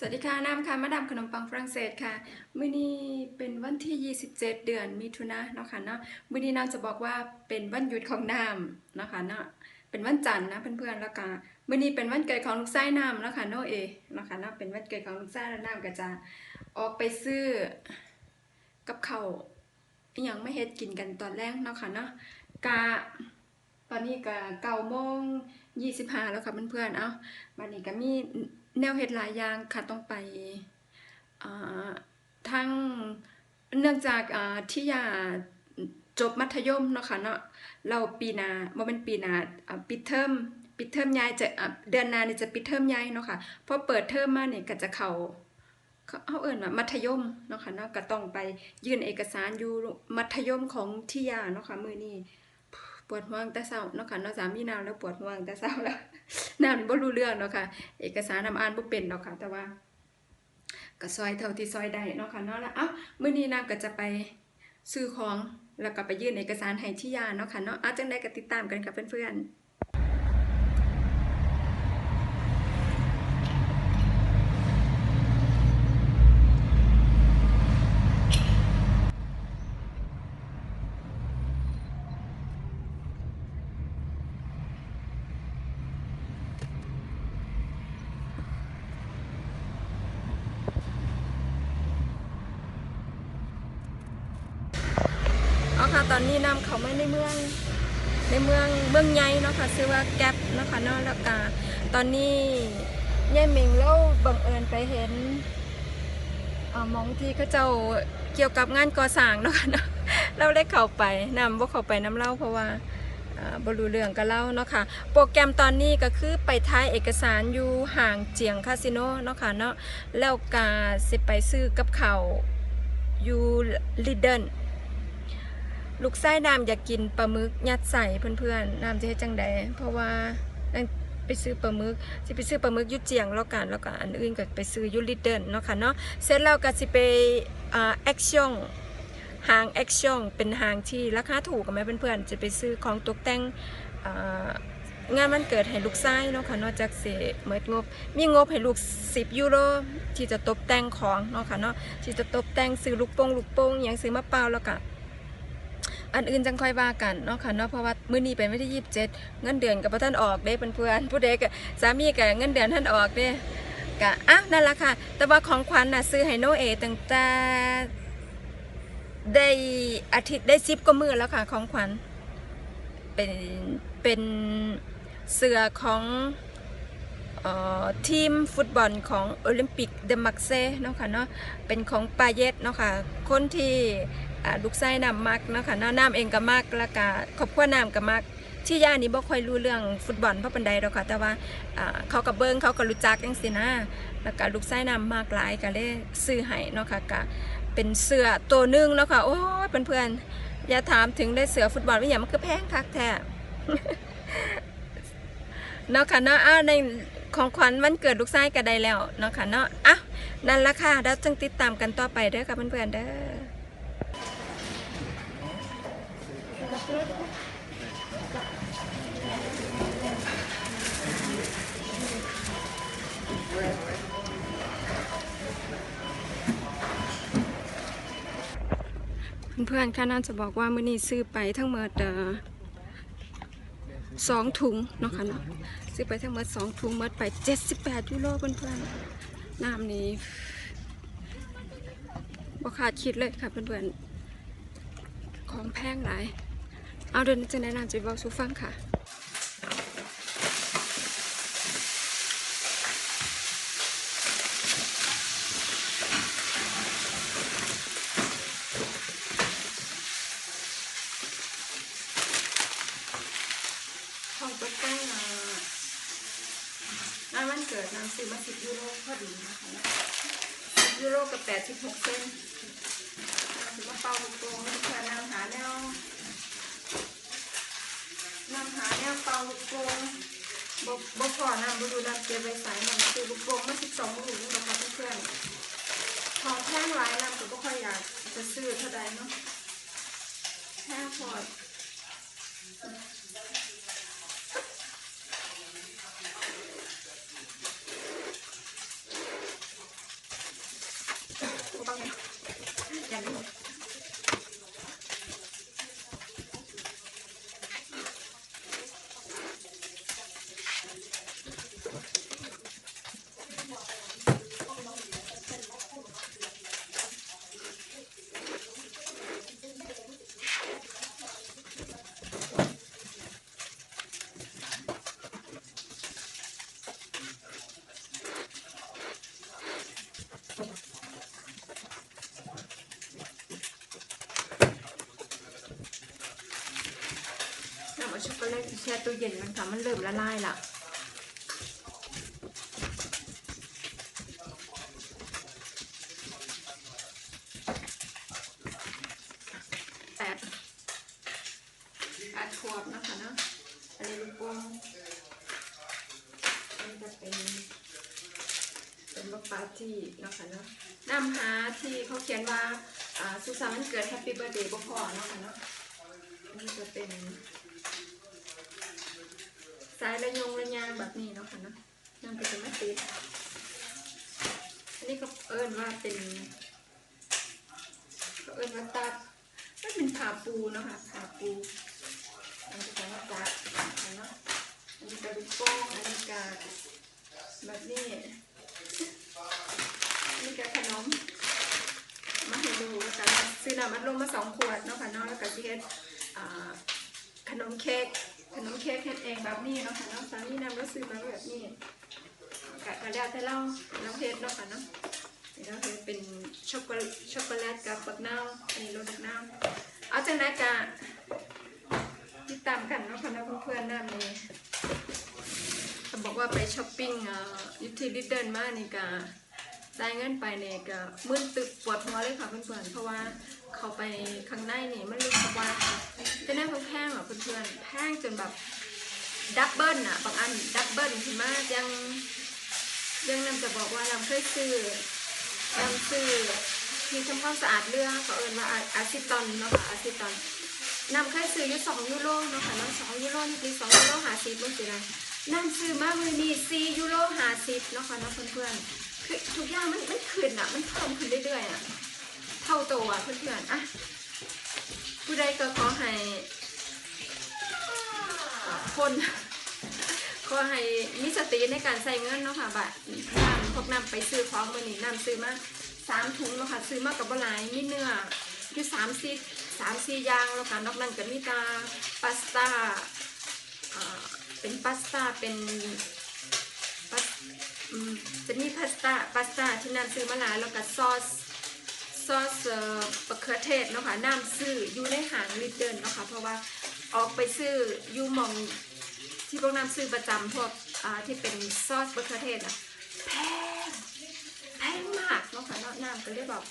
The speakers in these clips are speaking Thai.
สวัสดีค่ะน้ำค่ะมาดามขนมปังฝรั่งเศสค่ะมื้อนี้เป็นวันที่ 27 เดือนมิถุนายนเนาะค่ะเนาะมื้อนี้น้ำจะบอกว่าเป็นวันหยุดของน้ำเนาะค่ะเนาะเป็นวันจันทร์นะเพื่อนๆแล้วก็มื้อนี้เป็นวันเกิดของลูกชายน้ำเนาะค่ะโนเอเนาะค่ะเนาะเป็นวันเกิดของลูกชายแล้วน้ำก็จะออกไปซื้อกับเขาอยังไม่เฮ็ดกินกันตอนแรกเนาะค่ะเนาะกะตอนนี้ก็เก้าโมงยี่สิบห้าแล้วค่ะเพื่อนๆ เอ้าบัดนี้ก็มี แนวเฮ็ดหลายอย่างค่ะต้องไปอ่าทางเนื่องจากที่ยาจบมัธยมเนาะค่ะเนาะเราปีนาบ่แม่นปีนาปิดเทอมปิดเทอมใหญ่จะเดือนหน้านี่ยจะปิดเทอมใหญ่เนาะค่ะพอเปิดเทอมมาเนี่ยก็จะเขาเขาเอาเอิ้นว่ามัธยมเนาะค่ะเนาะก็ต้องไปยื่นเอกสารอยู่มัธยมของที่ยาเนาะค่ะมือนี้ ปวดหัวตั้งแต่เศร้าเนาะค่ะเนาะสามีนาวแล้วปวดหัวตั้งแต่เศร้าแล้วนาวนี่บ่รู้เรื่องเนาะค่ะ เอกสารนำอ่านบ่เป็นเนาะค่ะ แต่ว่าก็ซอยเท่าที่ซอยได้เนาะค่ะเนาะแล้วเอ้ามื้อนี้นาวก็จะไปซื้อของแล้วก็ไปยื่นเอกสารให้ที่ยาเนาะค่ะเนาะเอาจังไดก็ติดตามกันกับเพื่อนๆ ตอนนี้นำเขาไม่ในเมืองในเมืองเมืองใหญ่เนาะค่ะชื่อว่าแก๊ปเนาะค่ะเนาะแล้วก็ตอนนี้ยายเหมิงเราบังเอิญไปเห็นมองที่เขาเจ้าเกี่ยวกับงานก่อสร้างเนาะค่ะเนาะเราได้เข้าไปนำว่าเข้าไปน้ำเล่าเพราะว่าบรูเรื่องกับเล่าเนาะค่ะ โปรแกรมตอนนี้ก็คือไปท้ายเอกสารอยู่ห่างเจียงคาสิโนเนาะค่ะเนาะแล้วก็สิไปซื้อกับเขาอยู่ลิดเดิล ลูกไส้น้ำอยากกินปลาหมึกยัดใส่เพื่อนๆน้ำจะให้จังใดเพราะว่านั่นไปซื้อปลาหมึกสิไปซื้อปลาหมึกยุเจียงแล้วกันแล้วก็อันอื่นก็ไปซื้อยุลิดเดิลเนาะค่ะเนาะเสร็จแล้วก็สิไปอ่าแอคชั่นห้างแอคชั่นเป็นห้างที่ราคาถูกกับแม่เพื่อนๆจะไปซื้อของตกแต่งงานวันเกิดให้ลูกไส้เนาะค่ะนอกจากเสียเมิดงบ มีงบให้ลูก 10 ยูโรที่จะตกแต่งของเนาะค่ะเนาะที่จะตกแต่งซื้อลูกโป่งลูกโป่งอย่างซื้อมะเปล่าแล้วก็ อันอื่นจังค่อยว่ากันเนาะค่ะเนาะเพราะว่ามื้อนี้เป็นวันที่27 เงินเดือนกับท่านออกเด้เพื่อนๆผู้ใดก็สามีก็เงินเดือนท่านออกเด้ก็อะนั่นละค่ะ แต่ว่าของขวัญน่ะซื้อให้โนเอตั้งแต่ได้อาทิตย์ได้10กว่ามื้อแล้วค่ะของขวัญเป็นเป็นเสื้อของออทีมฟุตบอลของโอลิมปิกเดมักเซ่เนาะค่ะเนาะเป็นของปาเยตเนาะค่ะคนที่ ลูกไส้น้ำมักเนาะค่ะเนาน้ำเองก็มักแล้วก็ครอบครัวน้ำก็มักที่ย่านี่บ่ค่อยรู้เรื่องฟุตบอลเพราะปันใดดอกค่ะแต่ว่าเขาก็เบิ่งเขาก็รู้จักจังซี่นะแล้วก็ลูกไส้น้ำมากหลายก็เลยซื้อให้เนาะค่ะก็เป็นเสื้อตัวหนึงเนาะค่ะโอ้ยเพื่อนๆอย่าถามถึงได้เสื้อฟุตบอลว่าอย่างมันคือแพงคักแท้เนาะค่ะเนาะอ้าในของขวัญวันเกิดลูกไส้ก็ได้แล้วเนาะค่ะเนาะอะนั่นละค่ะแล้วจึงติดตามกันต่อไปเด้อค่ะเพื่อนๆเด้อ เพื่อนๆค่ะน่าจะบอกว่ามื้อนี้ซื้อไปทั้งหมดสองถุงเนาะค่ะเนาะซื้อไปทั้งหมดสองถุงหมดไป78ยูโรเพื่อนๆน้ำนี้บ่คาดคิดเลยค่ะเพื่อนๆของแพงหลาย เอาเดินจะแนะนำจะบอกสูฟังค่ะของตกแต่งอ่างานวันเกิดนางซื้อมาสิบยูโรพอดีนะคะยูโรกับแปดสิบหกเซนนซื้อมาเป่าลูกโป่งให้เพื่อนนำหาแนวนำ หาแนวเป่าลูกโป่งบบ่พอนำบ่ดูนำเก็บไว้สายนำคือลูกโป่งมาสิบสองลูกนี่นะคะเพื่อนๆของแพงหลายนำก็บ่ค่อยอยากจะซื้อเท่าใดเนาะแท่งพอด แช่ตู้เย็นมันค่ะ มันเริ่มละลายละแปดแปดขวบนะคะเนาะอันนี้ลูกโป่งมันจะเป็นเป็นบักปาร์ตี้นะคะเนาะนำหาที่เขาเขียนว่าอ่าสุขสันต์วันเกิดแฮปปี้เบ t ร์เดย์บ่พอนะคะเนาะอันนี่จะเป็น สายระยงระยางแบบนี้เนาะค่ะเนาะนั่นก็จะไม่ติดอันนี้ก็เอิ้นว่าเป็นก็เอิ้นว่าตัดไม่เป็นผ่าปูเนาะค่ะผ่าปูอันนี้ก็ว่าตัดเนาะอันนี้ก็ลูกโป่งอันนี้ก็แบบนี้นี่ก็ขนมมาให้ดูแล้วกันซื้อน้ำอัดลมมาสองขวดเนาะค่ะเนาะแล้วก็ที่เฮ็ดขนมเค้ก ขนมเค้กเฮ็ดเองแบบนี้เนาะค่ะเนาะสามีนำก็ซื้อมาแบบนี้กะกระดาษแต่เราเราเฮ็ดเนาะค่ะเนาะเราเฮ็ดเป็นช็อกโกแลตช็อกโกแลตกับบักนาวอันนี้รสบักนาวเอาจากนั้นกะติดตามกันเนาะค่ะเนาะเพื่อนๆนั่นนี่เขาบอกว่าไปช้อปปิ้งอ่ายูทิลิเดินมานี่กะได้เงินไปเนี่ยก็มึนตึกปวดหัวเลยค่ะเพื่อนๆเพราะว่า เขาไปข้างในนี่มันรู้สึกว่าจะได้แพงๆอะเพื่อนๆแพงจนแบบดับเบิลอะบางอันดับเบิลขึ้นมายังยังนำจะบอกว่านำเคยซื้อนำซื้อที่ทำความสะอาดเรื่อเขาเอิ้นว่าอาซิตอนเนาะค่ะอาซิตอนนำเคยซื้ออยู่สองยูโรเนาะค่ะนาะสองยูโรนี่คือสองยูโรหาสิบมันสิไรนำซื้อมาเลยนี่สี่ยูโรหาสิบเนาะค่ะเนาะเพื่อนๆคือทุกอย่างมันมันขึ้นอะมันเพิ่มขึ้นเรื่อยๆอะ เท่าตัวอะเพื่อนๆอะผู้ใดก็ขอให้คนขอให้มีสติในการใส่เงินเนาะค่ะบัตรน้ำพวกน้ำไปซื้อของมือนี้น้ำซื้อมาสามถุงเนาะค่ะซื้อมากับบหลายมีเนื้ออยู่สามสี่สามสี่อย่างแล้วค่ะนอกนั้นก็มีตาพาสต้าอ่าเป็นพาสต้าเป็นจะมีพาสต้าพาสต้าที่น้ำซื้อมาหลายแล้วก็ซอส ซอสมะเขือเทศเนาะค่ะน้ำซื้ออยู่ในหางลิตเดิลเนาะค่ะเพราะว่าออกไปซื้ออยู่มองที่พวกน้ำซื้อประจำพวกที่เป็นซอสมะเขือเทศอะแพงแพงมากเนาะค่ะเนาะน้ำก็เลยแบบ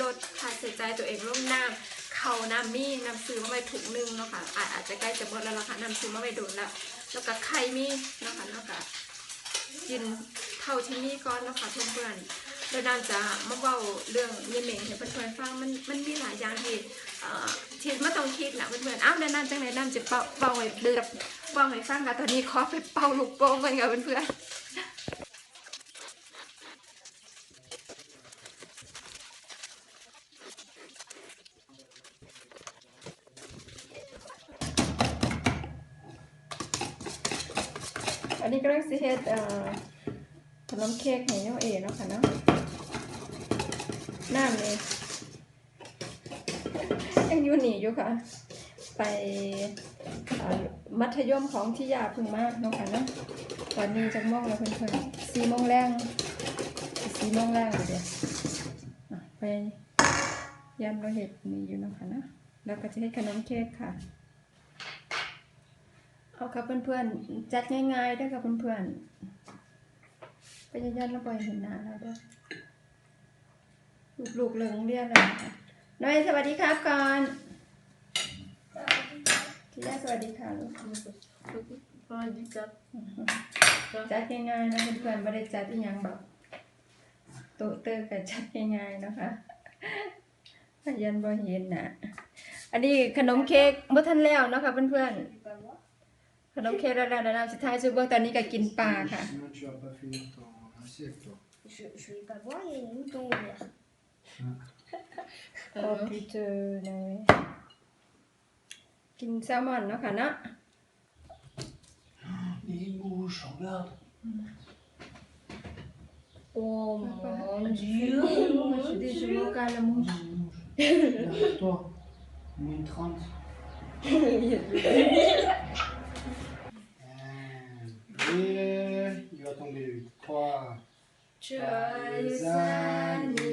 ลดค่าใช้จ่ายตัวเองลงน้ำเขาน้ำมีน้ำซื้อมาไว้ถุงหนึงเนาะค่ะอาจจะใกล้จะหมดแล้วล่ะค่ะน้ำซื้อมาไว้โดนแล้วแล้วก็ไข่มีเนาะค่ะเนาะค่ะกินเท่าที่นี่ก่อนเนาะคะเพื่อนๆ แล้วนางจะมาเว้าเรื่องเยเมงให้เพื่อนๆฟังมันมันมีหลายอย่างที่เอ่อที่ไม่ต้องคิดนะเพื่อนๆอ้าวแล้วนานจังไหนนานจะเป่าเป่าให้เดือดเป่าให้ฟังค่ะตอนนี้ขอไปเป่าลูกโป่งกันค่ะเพื่อนๆอันนี้ก็เรียกสิเฮ็ดเอ่อขนมเค้กให้น้องเอเนาะ ค่ะเนาะน้ำนี่ยังอยู่หนีอยู่ค่ะ ไปมัธยมของที่ยาพึ่งมากเนาะค่ะเนาะตอนนี้จะมองแล้วเพื่อนๆสี่โมงแรงสี่โมงแรงเดี๋ยวไปยันเราเห็ดนี่อยู่เนาะค่ะเนาะแล้วก็จะให้ขนมเค้กค่ะเอาครับเพื่อนๆจัดง่ายๆได้ครับเพื่อนๆ ไปยันๆแล้วปล่อยเห็นหน้าแล้วด้อลูกๆเหลืองเรียนเลยค่ะน้อยสวัสดีครับก่อนที่ย่าสวัสดีค่ะลูก handicap. จัดง่ายๆนะเพื่อนๆไม่ได้จัดอีหยังแบบโตะเตอร์กับจัดง่ายๆนะคะพยันบ่เห็นนะอันนี้ขนมเค้กบ่ทันแล้วนะคะเพื่อนๆขนมเค้กแล้วแล้วนะสุดท้ายสุดเบื้องตอนนี้ก็กินปลาค่ะ Je, je vais pas voir ah. les moutons ouverts. Computer này. Kinh salmon nó khả năng. Les mouches, regarde. Oh mon dieu, je déjà à la mouche. Derrière toi, moins 30. Il va tomber le 8. 3, Joyeux anniversaire,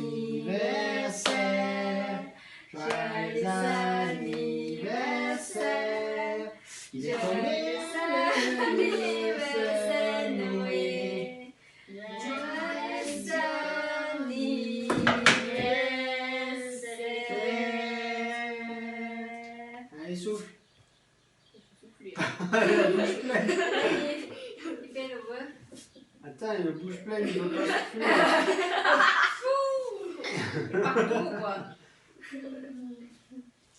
joyeux anniversaire, il est tombé l'anniversaire Noé. Joyeux anniversaire. Allez, souffle. Je souffle plus. putain, il a bouche pleine, il pas quoi.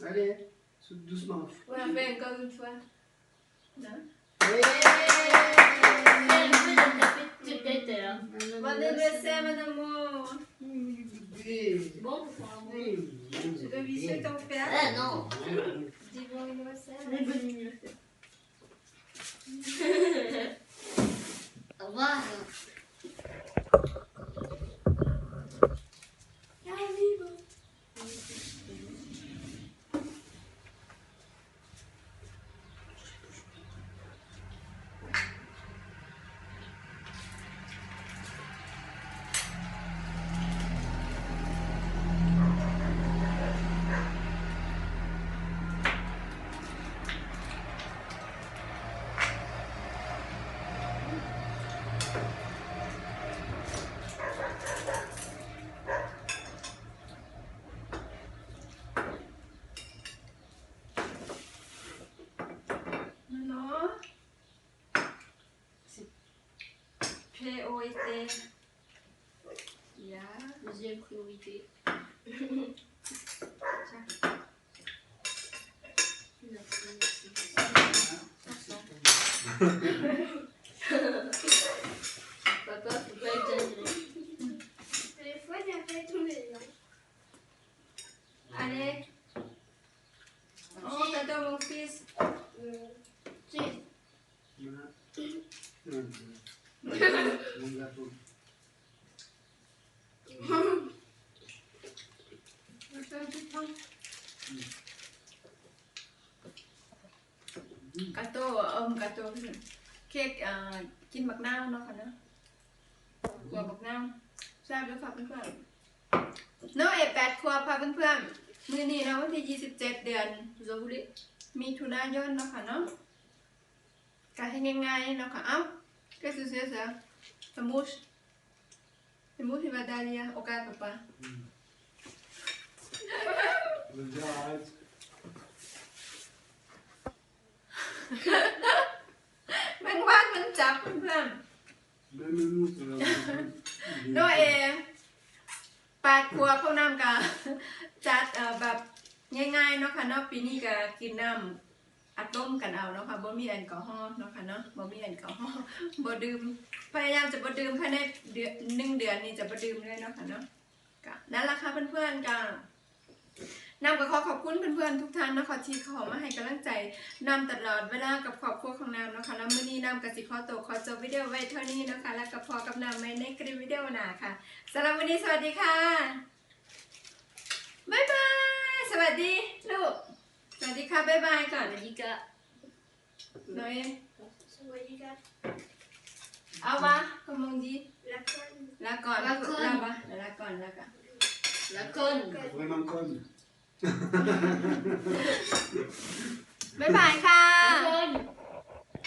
Allez, souffle doucement. Ouais, on fait encore une fois. Hein non oui. Bon anniversaire, mon hein amour. Bon, tu visiter ton Ah non. Dis bon anniversaire. Bon anniversaire. a P-O-I-T. Ja. Deuxième priorité. Merci, merci. Papa, faut pas exagérer. Des fois, il y a fait tous les ans. Allez. Mon gâteau. Gà tô ôm gà tô เค้กกินบักนาวเนาะค่ะเนาะกวบักนาวทราบด้วยค่ะเพื่อนๆเนาะเอแปดขวบค่ะเพื่อนๆมือนี้นะวันที่ 27 เดือนโซบุริมีถุนายนเนาะค่ะเนาะกะให้ง่ายๆเนาะค่ะเอ้า qu'est-ce que c'est ça La mouche La mouche il va derrière au cas papa Je veux dire, arrête. แมงวันมันจับเพื่อนๆ Même nous, ça va. โนเอแปดครัวพวกน้ำกะจัดเอ่อแบบง่ายๆเนาะค่ะเนาะปีนี้ก็กินน้ำ อัดลมกันเอาเนาะค่ะบ่มีแอลกอฮอล์เนาะค่ะเนาะบ่มีแอลกอฮอล์บ่ดื่มพยายามจะบ่ดื่มภายในเดือนหนึ่งเดือนนี้จะบ่ดื่มเลยเนาะค่ะเนาะก็นั่นแหละค่ะเพื่อนๆก็นำก็ขอขอบคุณเพื่อนๆทุกท่านนะคะที่ข้ามาให้กำลังใจนำตลอดเวลากับครอบครัวของนำเนาะค่ะแล้วมื้อนี้นำก็สิขอตัวขอจบวิดีโอไว้เท่านี้เนาะคะ แล้วก็พอกับนำไว้ในคลิปวิดีโอหน้าค่ะสำหรับวันนี้สวัสดีค่ะบ๊ายบายสวัสดีลูก สวัสดีค่ะบ๊ายบายก่อน Malika. หน่อย Ça va, les gars. เอาวะคอมมงดี La conne. ลาก่อนลาก่อน ลาบะลาก่อนลาก่อน La conne. Vraiment conne. บ๊ายบายค่ะ La conne.